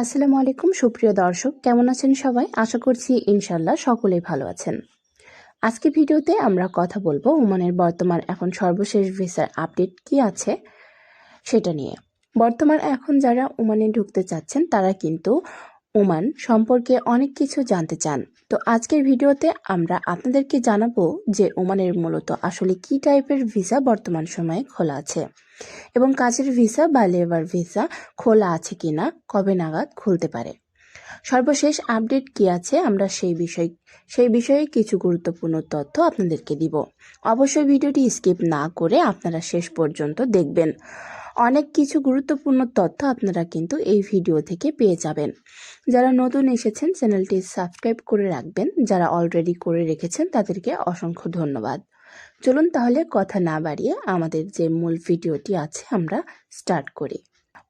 আসসালামু আলাইকুম, সুপ্রিয় দর্শক। কেমন আছেন সবাই? আশা করছি ইনশাল্লাহ সকলেই ভালো আছেন। আজকে ভিডিওতে আমরা কথা বলব ওমানের বর্তমান এখন সর্বশেষ ভিসার আপডেট কি আছে সেটা নিয়ে। বর্তমান এখন যারা ওমানে ঢুকতে চাচ্ছেন, তারা কিন্তু ওমান সম্পর্কে অনেক কিছু জানতে চান। তো আজকের ভিডিওতে আমরা আপনাদেরকে জানাব যে ওমানের মূলত আসলে কি টাইপের ভিসা বর্তমান সময়ে খোলা আছে এবং কাজের ভিসা বা লেবার ভিসা খোলা আছে কিনা, কবে নাগাদ খুলতে পারে। সর্বশেষ আপডেট কি আছে আমরা সেই বিষয়, সেই বিষয়ে কিছু গুরুত্বপূর্ণ তথ্য আপনাদেরকে দিব। অবশ্যই ভিডিওটি স্কিপ না করে আপনারা শেষ পর্যন্ত দেখবেন। অনেক কিছু গুরুত্বপূর্ণ তথ্য আপনারা কিন্তু এই ভিডিও থেকে পেয়ে যাবেন। যারা নতুন এসেছেন, চ্যানেলটি সাবস্ক্রাইব করে রাখবেন। যারা অলরেডি করে রেখেছেন, তাদেরকে অসংখ্য ধন্যবাদ। চলুন তাহলে কথা না বাড়িয়ে আমাদের যে মূল ভিডিওটি আছে আমরা স্টার্ট করি।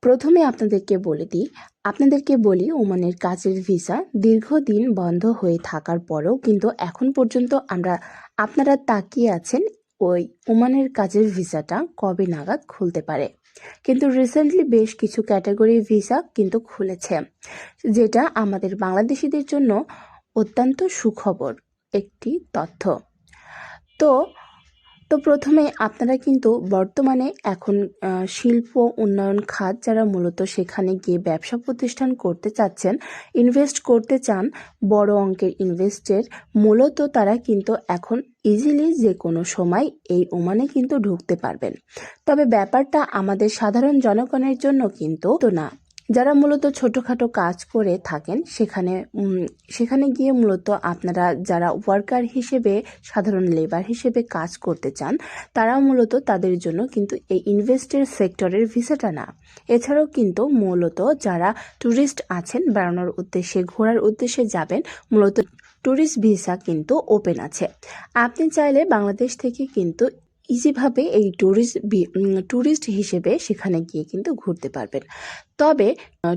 প্রথমে আপনাদেরকে বলে দিই, আপনাদেরকে বলি ওমানের কাজের ভিসা দীর্ঘদিন বন্ধ হয়ে থাকার পরেও কিন্তু এখন পর্যন্ত আমরা, আপনারা তাকিয়ে আছেন ওই ওমানের কাজের ভিসাটা কবে নাগাদ খুলতে পারে। কিন্তু রিসেন্টলি বেশ কিছু ক্যাটাগরি ভিসা কিন্তু খুলেছে, যেটা আমাদের বাংলাদেশিদের জন্য অত্যন্ত সুখবর একটি তথ্য। তো তো প্রথমে আপনারা কিন্তু বর্তমানে এখন শিল্প, উন্নয়ন, খাত যারা মূলত সেখানে গিয়ে ব্যবসা প্রতিষ্ঠান করতে চাচ্ছেন ইনভেস্ট করতে চান, বড় অঙ্কের ইনভেস্টের মূলত তারা কিন্তু এখন ইজিলি যে কোনো সময় এই ওমানে কিন্তু ঢুকতে পারবেন। তবে ব্যাপারটা আমাদের সাধারণ জনগণের জন্য কিন্তু তো না। যারা মূলত ছোটোখাটো কাজ করে থাকেন, সেখানে সেখানে গিয়ে মূলত আপনারা যারা ওয়ার্কার হিসেবে, সাধারণ লেবার হিসেবে কাজ করতে চান, তারা মূলত তাদের জন্য কিন্তু এই ইনভেস্টের সেক্টরের ভিসাটা না। এছাড়াও কিন্তু মূলত যারা ট্যুরিস্ট আছেন, বেড়ানোর উদ্দেশ্যে, ঘোরার উদ্দেশ্যে যাবেন, মূলত ট্যুরিস্ট ভিসা কিন্তু ওপেন আছে। আপনি চাইলে বাংলাদেশ থেকে কিন্তু ইজিভাবে এই ট্যুরিস্ট ট্যুরিস্ট হিসেবে সেখানে গিয়ে কিন্তু ঘুরতে পারবেন। তবে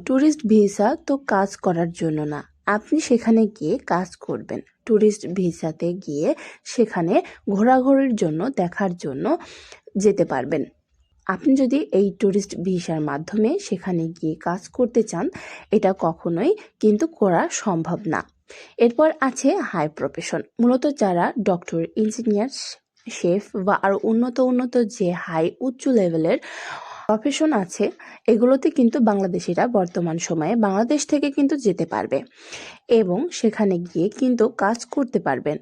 ট্যুরিস্ট ভিসা তো কাজ করার জন্য না। আপনি সেখানে গিয়ে কাজ করবেন। ট্যুরিস্ট ভিসাতে গিয়ে সেখানে ঘোরাঘুরির জন্য, দেখার জন্য যেতে পারবেন। আপনি যদি এই ট্যুরিস্ট ভিসার মাধ্যমে সেখানে গিয়ে কাজ করতে চান, এটা কখনোই কিন্তু করা সম্ভব না। এরপর আছে হাই প্রফেশন মূলত যারা ডক্টর ইঞ্জিনিয়ার শেফ বা আরও উন্নত উন্নত যে হাই, উচ্চ লেভেলের প্রফেশন আছে, এগুলোতে কিন্তু বাংলাদেশিরা বর্তমান সময়ে বাংলাদেশ থেকে কিন্তু যেতে পারবে এবং সেখানে গিয়ে কিন্তু কাজ করতে পারবেন।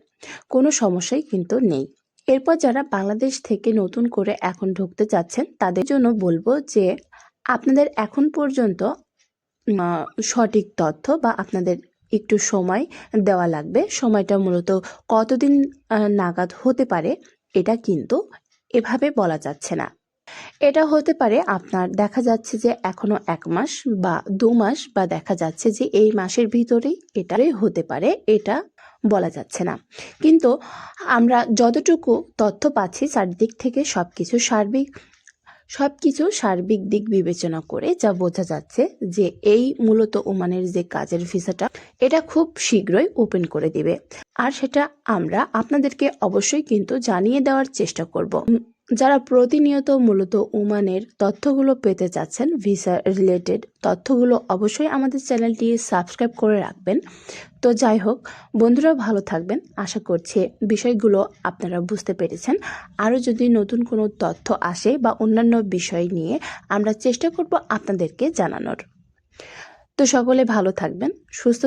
কোনো সমস্যাই কিন্তু নেই। এরপর যারা বাংলাদেশ থেকে নতুন করে এখন ঢুকতে চাচ্ছেন, তাদের জন্য বলব যে আপনাদের এখন পর্যন্ত সঠিক তথ্য বা আপনাদের একটু সময় দেওয়া লাগবে। সময়টা মূলত কতদিন নাগাদ হতে পারে এটা কিন্তু এভাবে বলা যাচ্ছে না। এটা হতে পারে আপনার দেখা যাচ্ছে যে এখনও এক মাস বা দু মাস বা দেখা যাচ্ছে যে এই মাসের ভিতরেই এটাই হতে পারে এটা বলা যাচ্ছে না। কিন্তু আমরা যতটুকু তথ্য পাচ্ছি চারদিক থেকে সব কিছু সার্বিক সব কিছু সার্বিক দিক বিবেচনা করে যা বোঝা যাচ্ছে যে এই মূলত ওমানের যে কাজের ভিসাটা, এটা খুব শীঘ্রই ওপেন করে দিবে। আর সেটা আমরা আপনাদেরকে অবশ্যই কিন্তু জানিয়ে দেওয়ার চেষ্টা করব। যারা প্রতিনিয়ত মূলত ওমানের তথ্যগুলো পেতে চাচ্ছেন ভিসা রিলেটেড তথ্যগুলো অবশ্যই আমাদের চ্যানেলটি সাবস্ক্রাইব করে রাখবেন। তো যাই হোক, বন্ধুরা ভালো থাকবেন। আশা করছি বিষয়গুলো আপনারা বুঝতে পেরেছেন। আরও যদি নতুন কোনো তথ্য আসে বা অন্যান্য বিষয় নিয়ে আমরা চেষ্টা করব আপনাদেরকে জানানোর। তো সকলে ভালো থাকবেন, সুস্থ